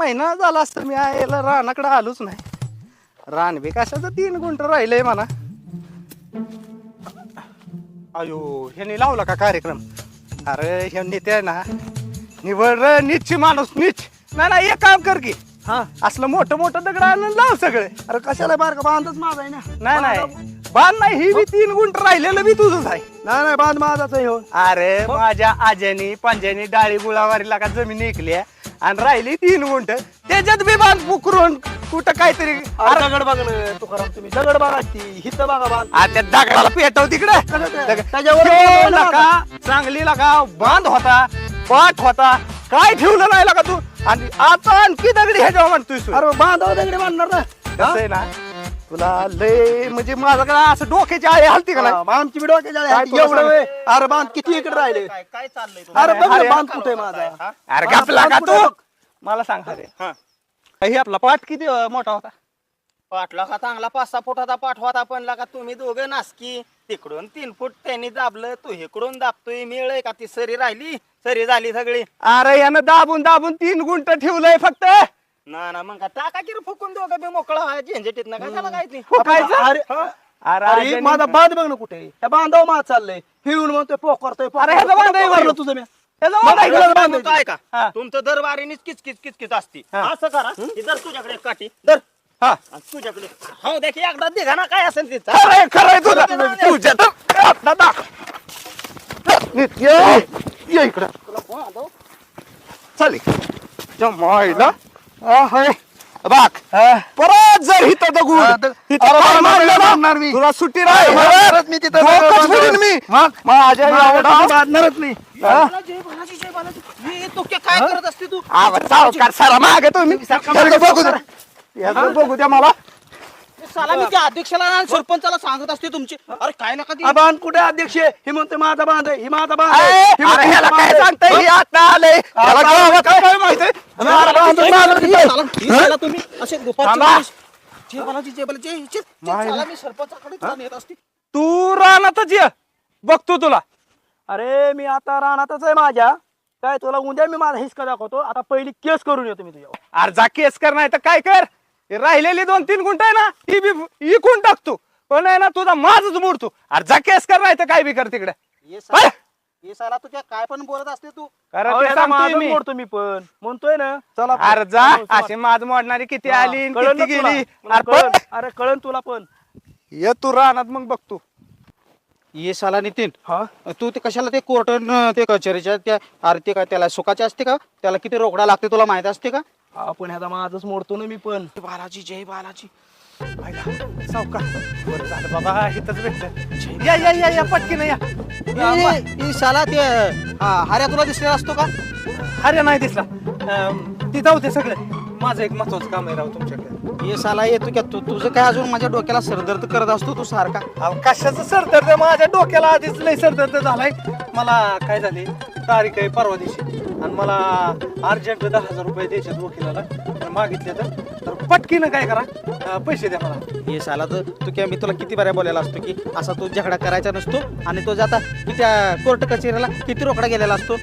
महिना झाला असतं मी यायला रानाकडे आलोच नाही. रान बी कशाचं तीन गुंट राहिलंय मला अयो ह्याने लावला का कार्यक्रम? अरे हे नेते ना निवड रे नीचची माणूस नीच. नाही नाही एक काम कर की. हा. असलं मोठं मोठं दगड आणून लाव सगळे. अरे कशाला बारका बांधच माझा आहे ना नाही. नाही बांध नाही ही बी तीन गुंट राहिलेलं बी तुझंच आहे. नाही नाही बांध माझाच आहे हो. अरे माझ्या आज्यानी पंजानी डाळी गुळावारीला का जमीन ऐकली आणि राहिली तीन गुंट त्याच्यात बी बांध पुकरून कुठं काहीतरी अरे दगड बघ ना तुकाराम तुम्ही दगड बघा ती हित बघा बांध. आ, त्या दगडाला पेटव तिकडे. ते? त्याच्यावर चांगली लका बांध होता पाठ होता. काय ठेवलं नाही लका तू? आणि आता आणखी दगडी ह्याच्यावर म्हणतोय तू. अरे बांधाव दगडी बांधणार ना? कसं आहे ना? तुला लय म्हणजे माझ्याकडे असं डोक्याची आळी हलती का नाही? हा, बांधची बी डोक्याच्या काय आहे. तुला एवढं सांग? वेळ. अरे बांध किती इकडे राहिले? काय चाललंय अरे बघ ना, बांध कुठे माझा? अरे हा, गपला का तू. मला सांग अरे हे. आपला पाठ किती अं, मोठा होता? पाठला का चांगला? पाच सहा फुटाचा पाठ होता पण का तुम्ही दोघं नासकी. तिकडून तीन फूट त्यांनी दाबलं तू इकडून दाबतोय. मिळ का ती सरी राहिली? सरी झाली सगळी. अरे यानं दाबून दाबून तीन गुंट ठेवलंय फक्त. ना ना मग का टाका की रे फुकून दोघं बी मोकळा? व्हाय झंझटीत ना काय त्याला नाही फुकायचं? अरे अरे माझा बांध बघ ना कुठे? ह्या बांधाव माझ चाललंय. फिरून म्हणतोय पोकरतोय अरे ह्याचा बांध आहे पोकरलं वरील. तुझं बांध आहे का? बांध आहे. काय का. तुमचं दरबारीनीच किचकिच किचकिच असते. हा. असं करा ही जर तुझ्याकडे एक काठी हा. आणि तुझ्याकडे हो देख एकदा दिघा ना काय असेल खरंय तुझं. तुझ्या तर आता दाख. ये ये इकडं. चालेल जमायला. आहे बाक. परत जर हिथं दगड. हा, द- अरे मी. तुला सुट्टी अरे बांधणारच मी तिथं डोकंच बांधणार. फोडीन मी. मग? माझ्या एवढा बांधणारच नाही. बालाजी, बालाजी, जय बालाजी. हे तू काय काय करत असते तू? आवाज सावकार सारा मागे तुम्ही. याला बघू द्या. याला बघू द्या मला. साला मी त्या अध्यक्षाला आणि सरपंचाला सांगत असते तुमची. अरे काय नका ती. हा बांध कुठे अध्यक्ष? हे म्हणते माझा बांध आहे. ही माझा बांध आहे. अरे ही म्हणते ह्याला माझा काय बांध आहे. सांगताय? हे? आता आलंय. याला गावात काय माहितीये आहे. ही? साला तुम्ही. असे थांबा. मी सरपंचाकडे असते. तू रानातच ये. बघतो तुला. अरे मी आता रानातच आहे माझ्या. काय तुला उद्या मी माझा हिसका दाखवतो? आता पहिली केस करून येतो मी तुझ्यावर. अरे जा केस कर नाही तर काय कर? हे राहिलेली दोन तीन गुंठ आहे ना ती बी इकून टाकतो पण आहे ना तुझा माझच मोडतो. अरे जा केस कर नाही तर काय बी कर तिकडे. हे साला हे साला तुझ्या काय पण बोलत असते तू. कारण अहो, याला माझं. मोडतो मी पण. म्हणतोय ना. चला अरे जा असे माझ मोडणारी किती आली किती गेली. अरे कळन. पण अरे कळन तुला पण. ये तू रानात मग बघतो ये साला नितीन. हा? तू ते कशाला ते कोर्ट ते कचेरीच्या त्या अरे ते काय त्याला सुखाचे असते का? त्याला किती रोकडा लागते तुला माहीत असते का? आपण ह्याचा माझच मोडतो ना मी पण. बालाजी जय बालाजी. सावकार. बरं झालं बाबा इथंच भेटलं. या या या या पटकीन या. ही साला ते हा हार्या तुला दिसलेला असतो का? अरे नाही दिसला. अं, ती जाऊ दे सगळं. माझं एक महत्वाचं काम आहे राव तुमच्याकडे. ये साला येतो का तू तुझं काय अजून माझ्या डोक्याला सरदर्द करत असतो तू सारखा? अहो, कशाचं सरदर्द? माझ्या डोक्याला आधीच लय सरदर्द झालाय. मला काय झाली? तारीख आहे परवा दिवशी. आणि मला अर्जंट दहा हजार रुपये द्यायचे वकिलाला. तर मागितले तर. तर पटकीनं काय करा अं, पैसे द्या मला. ये साला तर तू काय मी तुला किती बऱ्या बोलायला असतो की असा तू झगडा करायचा नसतो आणि तो जाता की त्या कोर्ट कचेरीला किती रोकडा गेलेला असतो?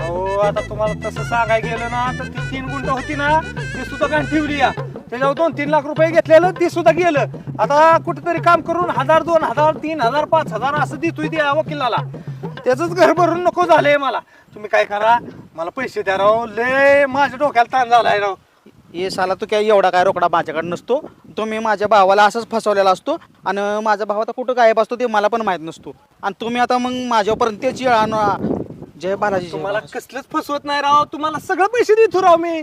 हो आता तुम्हाला तसं सांगायला गेलं ना तर ती तीन गुंट होती ना ती सुद्धा घाण ठेवली या. त्याच्यावर दोन तीन लाख रुपये घेतलेलं ती सुद्धा गेलं. आता कुठेतरी काम करून हजार दोन हजार तीन हजार पाच हजार असं देतोय त्या वकिलाला. त्याच घर भरून नको झालंय मला. तुम्ही काय करा मला पैसे द्या राव. लय माझ्या डोक्याला ताण झालाय राव. ये साला तू काय एवढा काय रोकडा माझ्याकडे नसतो. तो मी माझ्या भावाला असंच फसवलेला असतो आणि माझा भाव आता कुठं गायब असतो ते मला पण माहीत नसतो. आणि तुम्ही आता मग माझ्यापर्यंत त्याची आणा. जय बालाजी जय तुम्हाला बालाजी. कसलंच फसवत नाही राव. तुम्हाला सगळं पैसे देतो राव मी.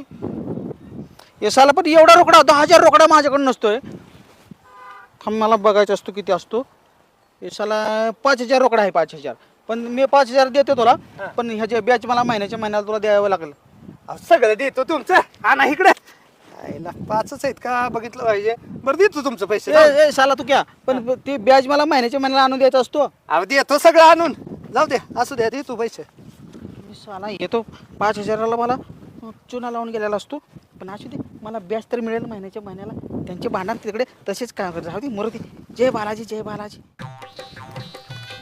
ये साला पण एवढा रोकडा दहा हजार रोकडा माझ्याकडे नसतोय. थांब मला बघायचा असतो किती असतो. हे साला पाच हजार रोकडा आहे पाच हजार. पण मी पाच हजार देतो तुला पण ह्याचे ब्याज मला महिन्याच्या महिन्याला तुला द्यावं लागेल. अहो, सगळं देतो तुमचं. हा ना इकडे. पाचच आहेत का? बघितलं पाहिजे. बरं देतो तुमचं पैसे ए ए, साला तू क्या पण ते ब्याज मला महिन्याच्या महिन्याला आणून द्यायचा असतो. अहो देतो सगळं आणून. जाऊ दे असू द्या देतो पैसे. मी साला येतो. पाच हजाराला मला चुना लावून गेलेला असतो. पण असू दे मला ब्याज तर मिळेल महिन्याच्या महिन्याला. त्यांचे भांडण तिकडे तसेच काय जाऊ दे मूर्ती जय बालाजी जय बालाजी.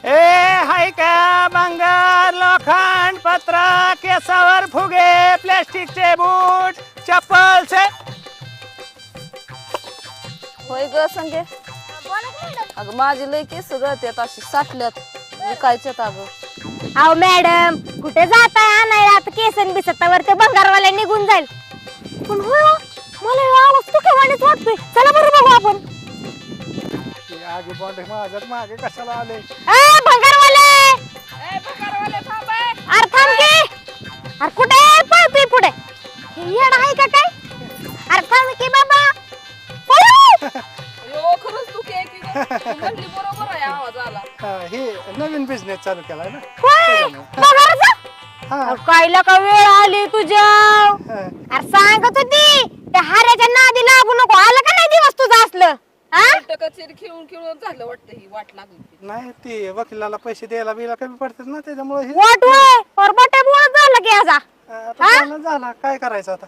ए! हाय का बंगार लोखंड पत्रा केसावर फुगे प्लॅस्टिकचे बूट चप्पल से होय ग संगे? अगं माझी लय केस ते अशी साठल्यात. विकायच्यात अगं? अहो मॅडम कुठे जाताय? आणायला आता केसन बिसतावर ते भंगारवाला निघून जाईल. पण हो मला आवाज तू केव्हा आगे बॉन्ड माझ्यात मागे कशाला आले? ए भंगारवाले! अरे थांब की. अरे कुठे पळतोय पुढे. हे येड आहे का काय? अरे थांब की बाबा. पळू! खरंच तू के की म्हणली बरोबर आहे आवाज आला. हा, हे नवीन बिझनेस चालू केलाय ना? होय, भंगाराचा? हा. अरे कायला का वेळ आली तुझ्या? हा. अरे सांगत होती. त्या हाऱ्याच्या नादी लागू नको. आलं का नाही दिवस तुझं असलं? हा कचेरी खेळून खेळून झालं वाटतं ही वाट लागली. ती. नाही ते वकिलाला पैसे द्यायला बिला कमी पडतात ना त्याच्यामुळे हे- वाट वय परबटे बोलत झालं की आता झालं झाला. काय करायचं आता?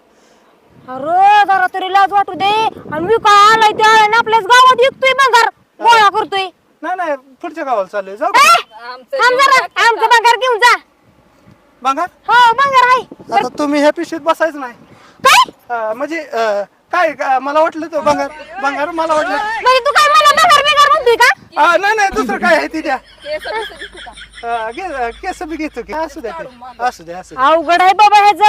अरे जरा तरी लाज वाटू दे. आणि मी काय आलाय त्या आळ्यानं आपल्याच गावात विकतोय बंगार गोळा करतोय. नाही नाही पुढच्या गावाला चाललोय जाऊ ए, आमचं थांब जरा. आमचं बंगार घेऊन जा. बघा हो बंगार आहे. आता तुम्ही ह्या पिशवीत बसायचं नाही. काय? अं, म्हणजे अं, काय का- मला वाटलं तो बंगार बंगार मला वाटलं. म्हणजे तू काय मला बंगार बिगार म्हणतोय का? नाही नाही दुसरं काय आहे ती द्या. केस घे- बी घेतो की. असू द्या ते. असू द्या असू द्या. अवघड आहे बाबा ह्याच.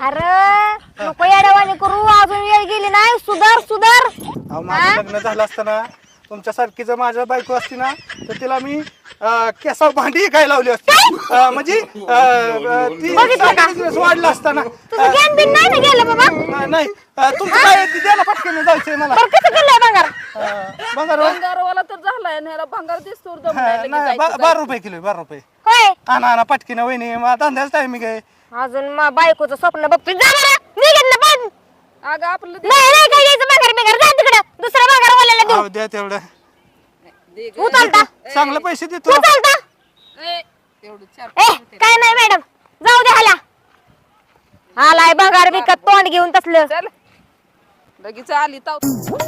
अरे नको येड्यावानी करू. अजून वेळ गेली नाही. सुधार सुधार. अहो माझं लग्न झालं असताना तुमच्यासारखी जर माझ्या बायको असती ना तर तिला मी अं, केसावर भांडी काय लावली असती? अं, म्हणजे अं, ती बघितलं का? वाढला असताना. तुझं ज्ञान बिन नाही ना गेलं बाबा? नाही, नाही. अं, तुमचं काय? ते द्यायला पटकन जायचंय मला. बरं कसं केलंय बंगार अं, बंगार होय? भंगारवाला तर झालाय आणि ह्याला भंगार दिसतो दम नाही लगेच नाही जायचं, बा- बारा रुपये किलो आहे, बारा रुपये. काय आणा आणा पटकीन वहिनी मग धंद्याच टायमिंग आहे अजून मा बायकोचं स्वप्न बघतोय. जा बरं निघितलं पण जायचं. अगं आपलं दे- नाही नाही काय जा तिकडं. दुसरा वाल्याला देऊ. अहो, द्या तेवढं. उचलता. चांगलं पैसे देतो. उचलता. ए, तेवढं चार ए काय नाही मॅडम. जाऊ दे हाला आलाय बंगार बिकत तोंड घेऊन तसलं. चल. लगेच आली ताव.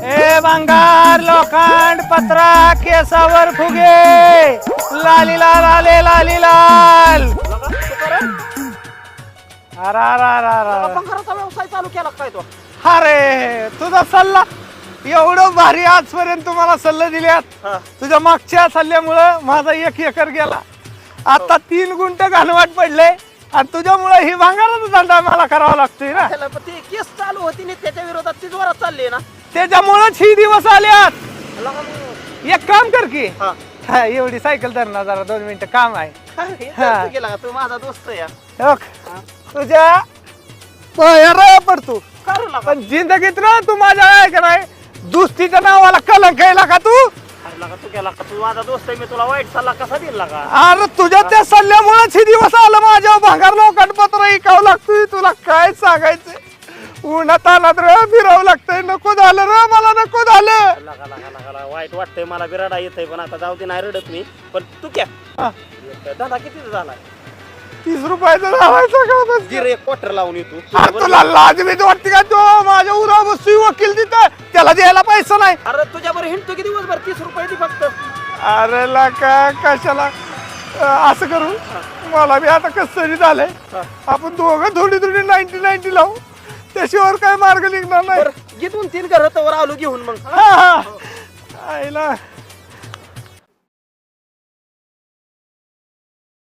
ए बंगार लोखंड पत्रा केसावर फुगे. लाली लाल आले लाली लाल अरे अरे अरे अरे. भंगाराचा व्यवसाय चालू केला काय तो? अरे तुझा सल्ला. एवढं भारी आजपर्यंत तुम्हाला सल्ले दिल्यात तुझ्या मागच्या सल्ल्यामुळं माझा एक एकर गेला. आता तीन गुंट घाणवाट पडले आणि तुझ्यामुळे ही भांगाराचा धंदा मला करावा लागतोय ना. त्याला पण ती केस चालू होती ना त्याच्या विरोधात ती जोरात चालली ना. त्याच्यामुळेच ही दिवस आल्यात. एक काम कर की. हा. हा, एवढी सायकल धर ना जरा दोन मिनिटं काम आहे. हे? हा. तू गेला का? तू? माझा दोस्त आहे या. बघ, तुझ्या पायाला पडतो. करू पण जिंदगीत ना तू माझ्या आहे का नाही? दुस्तीच्या नावाला कलंक यायला का तू? तू गेला का? तू माझा दोस्त आहे मी तुला वाईट सल्ला कसा दिला का? अरे तुझ्या त्या सल्ल्यामुळेच ही दिवस आलं. माझ्या भांगार लोकांना पत्र ऐकावं लागतोय. तुला काय सांगायचं उन्हात आलात रे फिरावं लागतंय. नको झालं रे मला नको झालं. लगा लगा लगा लगा. वाईट वाटतंय मला बिराडा येतंय पण आता जाऊ दे नाही रडत मी. पण तू क्या हा, दादा किती झाला? तीस रुपयाचं लावायचं का बस? क्वार्टर लावून येतो. अरे तुला लाज बीज वाटते का तो? माझ्या उरा बसतोय वकील तिथं त्याला द्यायला पैसा नाही. अरे तुझ्या बरं हिंडतो किती दिवसभर? तीस रुपये दे फक्त. अरे का कशाला? अं, असं करू? मला बी आता कसं तरी झालंय आपण दोघं थोडी थोडी नाईन्टी नाईन्टी लावू. त्याशिवाय काय मार्ग निघणार नाही. बरं घे दोन तीन घर वर आलो घेऊन मग. हा, हा. आईला